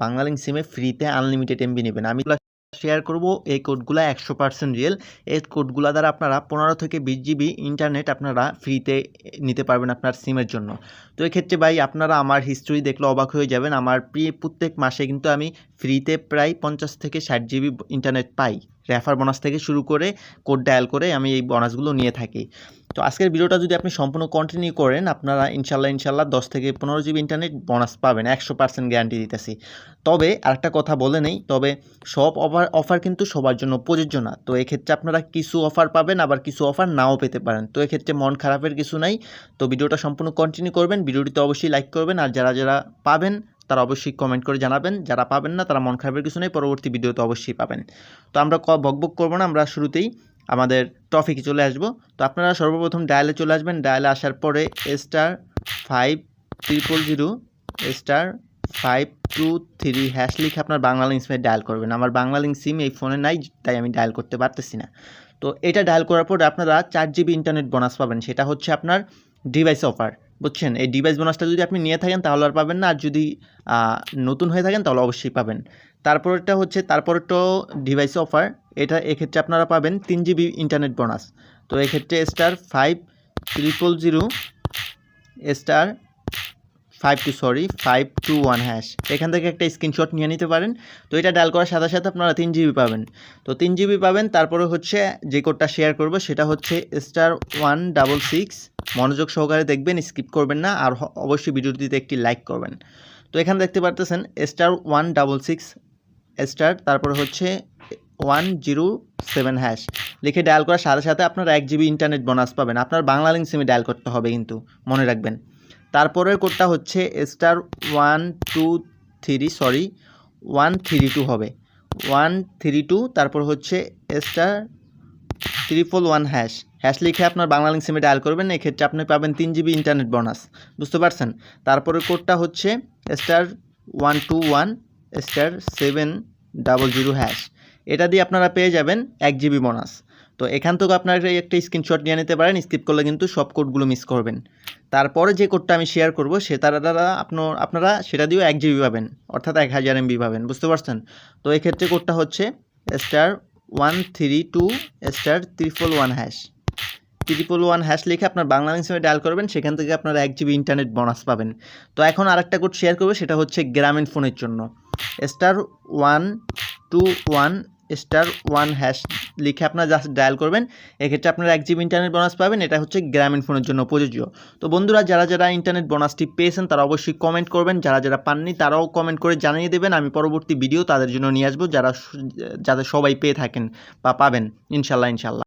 বাংলালিংক সিমে ফ্রিতে unlimited MB নেবেন। আমি শেয়ার করব, এই কোডগুলো একশো পার্সেন্ট রিয়েল এই কোডগুলো দ্বারা আপনারা পনেরো থেকে বিশ জিবি ইন্টারনেট আপনারা ফ্রিতে নিতে পারবেন আপনার সিমের জন্য। তো এক্ষেত্রে ভাই, আপনারা আমার হিস্ট্রি দেখলে অবাক হয়ে যাবেন। আমার প্রি প্রত্যেক মাসে কিন্তু আমি ফ্রিতে প্রায় পঞ্চাশ থেকে ষাট জিবি ইন্টারনেট পাই। রেফার বোনাস থেকে শুরু করে কোড ডায়াল করে আমি এই বোনাসগুলো নিয়ে থাকি। তো আজকের ভিডিওটা যদি আপনি সম্পূর্ণ কন্টিনিউ করেন, আপনারা ইনশাল্লাহ ইনশাল্লাহ দশ থেকে পনেরো জিবি ইন্টারনেট বোনাস পাবেন, একশো পার্সেন্ট গ্যারান্টি দিতেছি। তবে আরেকটা কথা বলে নেই, তবে সব অফার অফার কিন্তু সবার জন্য প্রযোজ্য না। তো এক্ষেত্রে আপনারা কিছু অফার পাবেন, আবার কিছু অফার নাও পেতে পারেন। তো এক্ষেত্রে মন খারাপের কিছু নাই। তো ভিডিওটা সম্পূর্ণ কন্টিনিউ করবেন ভিডিওটিতে অবশ্যই লাইক করবেন, আর যারা যারা পাবেন তারা অবশ্যই কমেন্ট করে জানাবেন। যারা পাবেন না, তারা মন খারাপের কিছু নেই। পরবর্তী ভিডিওতে অবশ্যই পাবেন। তো আমরা ক বকবক করব না, আমরা শুরুতেই আমাদের টপিকে চলে আসব। তো আপনারা সর্বপ্রথম ডায়ালে চলে আসবেন। ডায়ালে আসার পরে star five triple zero star five two three hash লিখে আপনার বাংলা লিঙ্ক সিমে ডায়াল করবেন। আমার বাংলা লিঙ্ক সিম এই ফোনে নাই, তাই আমি ডায়াল করতে পারতেছি না। তো এটা ডায়াল করার পরে আপনারা চার জিবি ইন্টারনেট বোনাস পাবেন। সেটা হচ্ছে আপনার ডিভাইস অফার বুঝছেন? এই ডিভাইস বোনাসটা যদি আপনি নিয়ে থাকেন তাহলে আর পাবেন না। আর যদি নতুন হয়ে থাকেন তাহলে অবশ্যই পাবেন। তারপরটা হচ্ছে তারপরটাও ডিভাইস অফার এটা এক্ষেত্রে আপনারা পাবেন তিন জিবি ইন্টারনেট বোনাস তো এক্ষেত্রে star five triple zero star five two sorry five two one hash এখান থেকে একটা স্ক্রিনশট নিয়ে নিতে পারেন। তো এটা ডায়াল করার সাথে সাথে আপনারা তিন জিবি পাবেন। তো তিন জিবি পাবেন, তারপরে হচ্ছে যে কোডটা শেয়ার করব, সেটা হচ্ছে স্টার ওয়ান ডাবল সিক্স মনোযোগ সহকারে দেখবেন স্কিপ করবেন না, আর অবশ্যই ভিডিওটিতে একটি লাইক করবেন। তো এখানে দেখতে পারতেছেন star one double six star তারপরে হচ্ছে ওয়ান জিরো সেভেন হ্যাশ লিখে ডায়াল করার সাথে সাথে আপনারা এক জিবি ইন্টারনেট বোনাস পাবেন। আপনার বাংলা লিঙ্ক সিমে ডায়াল করতে হবে কিন্তু, মনে রাখবেন। তারপরের কোডটা হচ্ছে star one two three sorry one three two হবে। ওয়ান থ্রি টু তারপর হচ্ছে star triple one hash hash লিখে আপনার বাংলা লিঙ্ক সিমে ডায়াল করবেন, এক্ষেত্রে আপনি পাবেন তিন জিবি ইন্টারনেট বোনাস বুঝতে পারছেন? তারপরের কোডটা হচ্ছে star one two one star seven double zero hash এটা দিয়ে আপনারা পেয়ে যাবেন এক জিবি বোনাস তো এখান থেকে আপনারা একটা স্ক্রিনশট নিয়ে নিতে পারেন স্কিপ করলে কিন্তু সব কোডগুলো মিস করবেন। তারপরে যে কোডটা আমি শেয়ার করব সেটার দ্বারা আপনার আপনারা সেটা দিয়েও এক জিবি পাবেন, অর্থাৎ এক হাজার এমবি পাবেন, বুঝতে পারছেন? তো এক্ষেত্রে কোডটা হচ্ছে star one three two star triple one hash triple one hash লিখে আপনার বাংলা লিঙ্ক ডায়াল করবেন, সেখান থেকে আপনারা এক জিবি ইন্টারনেট বোনাস পাবেন। তো এখন আরেকটা কোড শেয়ার করব, সেটা হচ্ছে গ্রামীণ ফোনের জন্য। Star one two one star one hash লিখে আপনারা জাস্ট ডায়াল করবেন। এক্ষেত্রে আপনারা এক জিবি ইন্টারনেট বোনাস পাবেন। এটা হচ্ছে গ্রামীণ ফোনের জন্য প্রযোজ্য। তো বন্ধুরা, যারা যারা ইন্টারনেট বোনাসটি পেয়েছেন, তারা অবশ্যই কমেন্ট করবেন। যারা যারা পাননি, তারাও কমেন্ট করে জানিয়ে দেবেন। আমি পরবর্তী ভিডিও তাদের জন্য নিয়ে আসব। যারা যাদের সবাই পেয়ে থাকেন বা পাবেন। ইনশাল্লাহ ইনশাল্লাহ।